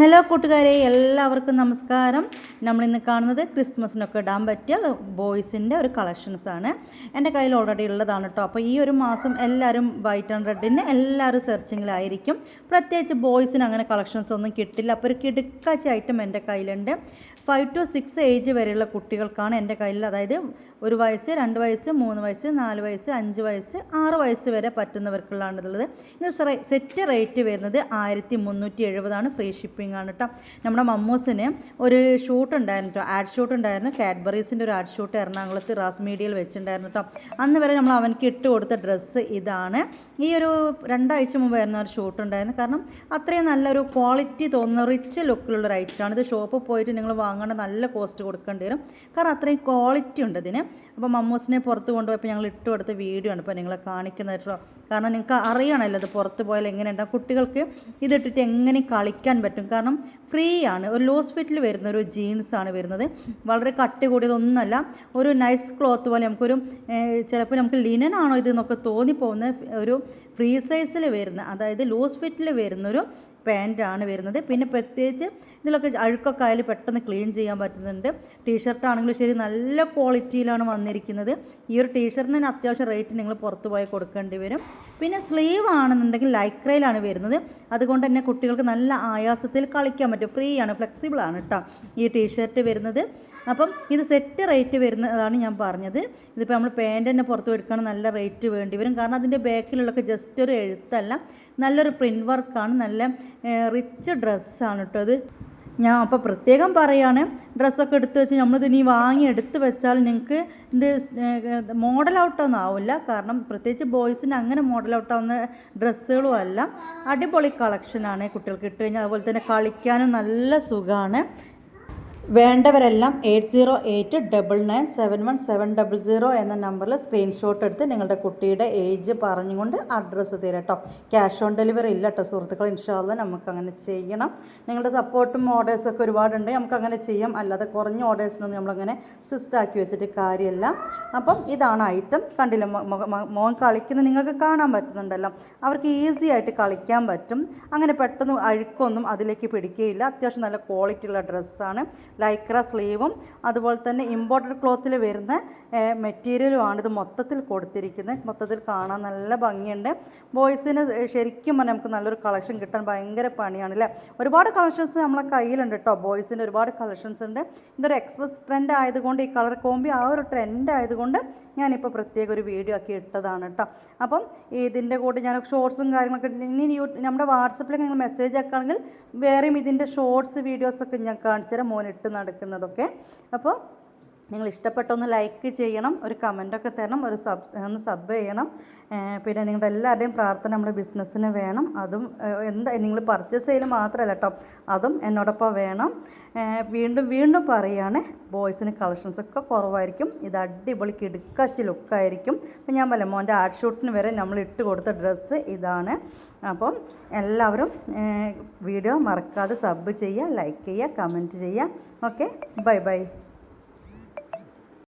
Hello കൂട്ടുകാരെ എല്ലാവർക്കും നമസ്കാരം. നമ്മൾ ഇന്ന് കാണുന്നത് ക്രിസ്മസിനൊക്കെ ഇടാൻ പറ്റിയ ബോയ്സിന്റെ ഒരു കളക്ഷൻസ് ആണ്. എന്റെ കയ്യിൽ ഓൾറെഡി ഉള്ളതാണ് കേട്ടോ അപ്പോൾ ഈ ഒരു മാസം എല്ലാവരും വൈറ്റ് ആൻഡ് റെഡിന് എല്ലാവരും സെർച്ചിങ്ങിലായിരിക്കും പ്രത്യേകിച്ച് ബോയ്സിന് അങ്ങനെ കളക്ഷൻസ് ഒന്നും കിട്ടില്ല. അപ്പോൾ ഒരു കിടുക്കാച്ച ഐറ്റം എന്റെ കയ്യിലുണ്ട്. ഫൈവ് ടു സിക്സ് ഏജ് വരെയുള്ള കുട്ടികൾക്കാണ് എന്റെ കയ്യിൽ. അതായത് ഒരു വയസ്സ് രണ്ട് വയസ്സ് മൂന്ന് വയസ്സ് നാല് വയസ്സ് അഞ്ച് വയസ്സ് ആറ് വയസ്സ് വരെ പറ്റുന്നവർക്കുള്ളതാണുള്ളത്. ഇത് സെറ്റ് റേറ്റ് വരുന്നത് ആയിരത്തി മുന്നൂറ്റി എഴുപതാണ് ഫ്രീ ഷിപ്പിംഗ് ആണ് കേട്ടോ. നമ്മുടെ മമ്മൂസിന് ഒരു ഷൂട്ട് ഉണ്ടായിരുന്നു കേട്ടോ. ആഡ് ഷൂട്ട് ഉണ്ടായിരുന്നു. കാഡ്ബറീസിന്റെ ഒരു ആഡ് ഷൂട്ട് എറണാകുളത്ത് റാസ് മീഡിയയിൽ വെച്ചിട്ടുണ്ടായിരുന്നു കേട്ടോ. അന്ന് വരെ നമ്മൾ അവനക്ക് ഇട്ട് കൊടുത്ത ഡ്രസ്സ് ഇതാണ്. ഈ ഒരു രണ്ടാഴ്ച മുമ്പായിരുന്നു ഒരു ഷൂട്ട് ഉണ്ടായിരുന്നു കാരണം അത്രയും നല്ലൊരു ക്വാളിറ്റി തോന്നുന്ന റിച്ച് ലുക്കിലുള്ള ഒരു ഐറ്റമാണ് ഇത് ഷോപ്പിൽ പോയിട്ട് നിങ്ങൾ വാങ്ങേണ്ട നല്ല കോസ്റ്റ് കൊടുക്കേണ്ടി വരും. കാരണം അത്രയും ക്വാളിറ്റി ഉണ്ട് ഇതിന്. അപ്പോൾ മമ്മൂസിനെ പുറത്ത് കൊണ്ടുപോയപ്പോൾ ഞങ്ങൾ ഇട്ട് കൊടുത്ത വീഡിയോ ആണ് ഇപ്പോൾ നിങ്ങളെ കാണിക്കുന്നത് കേട്ടോ. കാരണം നിങ്ങൾക്ക് അറിയണമല്ലോ ഇത് പുറത്ത് പോയാൽ എങ്ങനെയുണ്ടാകും കുട്ടികൾക്ക് ഇതിട്ടിട്ട് എങ്ങനെ കളിക്കാൻ പറ്റും? കാരണം ഫ്രീ ആണ് ഒരു ലൂസ് ഫിറ്റിൽ വരുന്ന ഒരു ജീൻസ് ആണ് വരുന്നത്. വളരെ കട്ടി കൂടിയതൊന്നുമല്ല. ഒരു നൈസ് ക്ലോത്ത് പോലെ നമുക്കൊരു ചിലപ്പോൾ നമുക്ക് ലിനൻ ആണോ ഇത് എന്നൊക്കെ തോന്നിപ്പോകുന്ന ഒരു ഫ്രീ സൈസിൽ വരുന്ന അതായത് ലൂസ് ഫിറ്റിൽ വരുന്നൊരു പാന്റാണ് വരുന്നത്. പിന്നെ പ്രത്യേകിച്ച് ഇതിലൊക്കെ അഴുക്കൊക്കെ ആയാലും പെട്ടെന്ന് ക്ലീൻ ചെയ്യാൻ പറ്റുന്നുണ്ട്. ടീഷർട്ട് ആണെങ്കിലും ശരി നല്ല ക്വാളിറ്റിയിലാണ് വന്നിരിക്കുന്നത്. ഈ ഒരു ടീഷർട്ടിന് അത്യാവശ്യം റേറ്റ് നിങ്ങൾ പുറത്ത് പോയി കൊടുക്കേണ്ടി വരും. പിന്നെ സ്ലീവ് ആണെന്നുണ്ടെങ്കിൽ ലൈക്രയിലാണ് വരുന്നത്. അതുകൊണ്ട് തന്നെ കുട്ടികൾക്ക് നല്ല ആയാസത്തിൽ കളിക്കാൻ പറ്റും. ഫ്രീ ആണ് ഫ്ലെക്സിബിൾ ആണ് കേട്ടോ ഈ ടീഷർട്ട് വരുന്നത്. അപ്പം ഇത് സെറ്റ് റേറ്റ് വരുന്നതാണ് ഞാൻ പറഞ്ഞത്. ഇതിപ്പോൾ നമ്മൾ പാന്റ് തന്നെ പുറത്ത് എടുക്കണം നല്ല റേറ്റ് വേണ്ടി വരും. കാരണം അതിന്റെ ബാക്കിലുള്ളൊക്കെ ജസ്റ്റ് ഒരു എഴുത്തല്ല. നല്ലൊരു പ്രിന്റ് വർക്കാണ് നല്ല റിച്ച് ഡ്രസ്സാണ് കേട്ടോ അത് ഞാൻ അപ്പോൾ പ്രത്യേകം പറയാണ് ഡ്രസ്സൊക്കെ എടുത്ത് വെച്ച് നമ്മളിത് ഇനി വാങ്ങി എടുത്ത് വെച്ചാൽ നിങ്ങൾക്ക് ഇത് മോഡൽ ഔട്ടൊന്നും ആവില്ല. കാരണം പ്രത്യേകിച്ച് ബോയ്സിന് അങ്ങനെ മോഡൽ ഔട്ടാവുന്ന ഡ്രസ്സുകളും അല്ല. അടിപൊളി കളക്ഷനാണ് കുട്ടികൾക്ക് ഇട്ട് കഴിഞ്ഞാൽ. അതുപോലെ തന്നെ കളിക്കാനും നല്ല സുഖമാണ് വേണ്ടവരെല്ലാം eight zero eight double nine seven one seven double zero എന്ന നമ്പറിൽ സ്ക്രീൻഷോട്ട് എടുത്ത് നിങ്ങളുടെ കുട്ടിയുടെ ഏജ് പറഞ്ഞുകൊണ്ട് അഡ്രസ്സ് തരാം കേട്ടോ ക്യാഷ് ഓൺ ഡെലിവറി ഇല്ല കേട്ടോ സുഹൃത്തുക്കൾ ഇൻഷാല്ല നമുക്ക് അങ്ങനെ ചെയ്യണം. നിങ്ങളുടെ സപ്പോർട്ടും ഓർഡേഴ്സൊക്കെ ഒരുപാടുണ്ട്. നമുക്ക് അങ്ങനെ ചെയ്യാം. അല്ലാതെ കുറഞ്ഞ ഓർഡേഴ്സിനൊന്നും നമ്മളങ്ങനെ സിസ്റ്റാക്കി വെച്ചിട്ട് കാര്യമില്ല അപ്പം ഇതാണ് ഐറ്റം കണ്ടില്ല? മോൻ കളിക്കുന്നത് നിങ്ങൾക്ക് കാണാൻ പറ്റുന്നുണ്ടല്ലോ. അവർക്ക് ഈസി ആയിട്ട് കളിക്കാൻ പറ്റും. അങ്ങനെ പെട്ടെന്ന് അഴുക്കൊന്നും അതിലേക്ക് പിടിക്കുകയില്ല അത്യാവശ്യം നല്ല ക്വാളിറ്റിയുള്ള ഡ്രസ്സാണ് ലൈക്ര സ്ലീവും അതുപോലെ തന്നെ ഇമ്പോർട്ടഡ് ക്ലോത്തിൽ വരുന്ന മെറ്റീരിയലുമാണ് ഇത് മൊത്തത്തിൽ കൊടുത്തിരിക്കുന്നത്. മൊത്തത്തിൽ കാണാൻ നല്ല ഭംഗിയുണ്ട്. ബോയ്സിന് ശരിക്കും നമുക്ക് നല്ലൊരു കളക്ഷൻ കിട്ടാൻ ഭയങ്കര പണിയാണ് അല്ലേ ഒരുപാട് കളക്ഷൻസ് നമ്മളെ കയ്യിലുണ്ട് കേട്ടോ ബോയ്സിന് ഒരുപാട് കളക്ഷൻസ് ഉണ്ട്. ഇതൊരു എക്സ്പ്രസ് ട്രെൻഡ് ആയതുകൊണ്ട് ഈ കളർ കോമ്പി ആ ഒരു ട്രെൻഡ് ആയതുകൊണ്ട് ഞാനിപ്പോൾ പ്രത്യേക ഒരു വീഡിയോ ആക്കി ഇട്ടതാണ് കേട്ടോ അപ്പം ഇതിന്റെ കൂടെ ഞാൻ ഷോർട്സും കാര്യങ്ങളൊക്കെ ഇനി നമ്മുടെ വാട്സപ്പിൽ നിങ്ങൾ മെസ്സേജ് ആക്കുകയാണെങ്കിൽ വേറെയും ഇതിന്റെ ഷോർട്സ് വീഡിയോസൊക്കെ ഞാൻ കാണിച്ചു തരാം. മോനിട്ട് നടക്കുന്നതൊക്കെ. അപ്പോൾ നിങ്ങൾ ഇഷ്ടപ്പെട്ടൊന്ന് ലൈക്ക് ചെയ്യണം ഒരു കമന്റൊക്കെ തരണം ഒരു സബ് ഒന്ന് സബ് ചെയ്യണം. പിന്നെ നിങ്ങളുടെ എല്ലാവരുടെയും പ്രാർത്ഥന നമ്മുടെ ബിസിനസ്സിന് വേണം. അതും എന്താ നിങ്ങൾ പർച്ചേസ് ചെയ്യൽ മാത്രമല്ല കേട്ടോ അതും എന്നോടൊപ്പം വേണം. വീണ്ടും വീണ്ടും പറയുകയാണ് ബോയ്സിന് കളക്ഷൻസൊക്കെ കുറവായിരിക്കും. ഇത് അടിപൊളി കിടുക്കച്ച് ലുക്കായിരിക്കും അപ്പം ഞാൻ പറയാം മോന്റെ ആർട്ട് ഷൂട്ടിന് വരെ നമ്മൾ ഇട്ട് കൊടുത്ത ഡ്രസ്സ് ഇതാണ്. അപ്പം എല്ലാവരും വീഡിയോ മറക്കാതെ സബ് ചെയ്യുക ലൈക്ക് ചെയ്യുക കമന്റ് ചെയ്യുക. Okay bye bye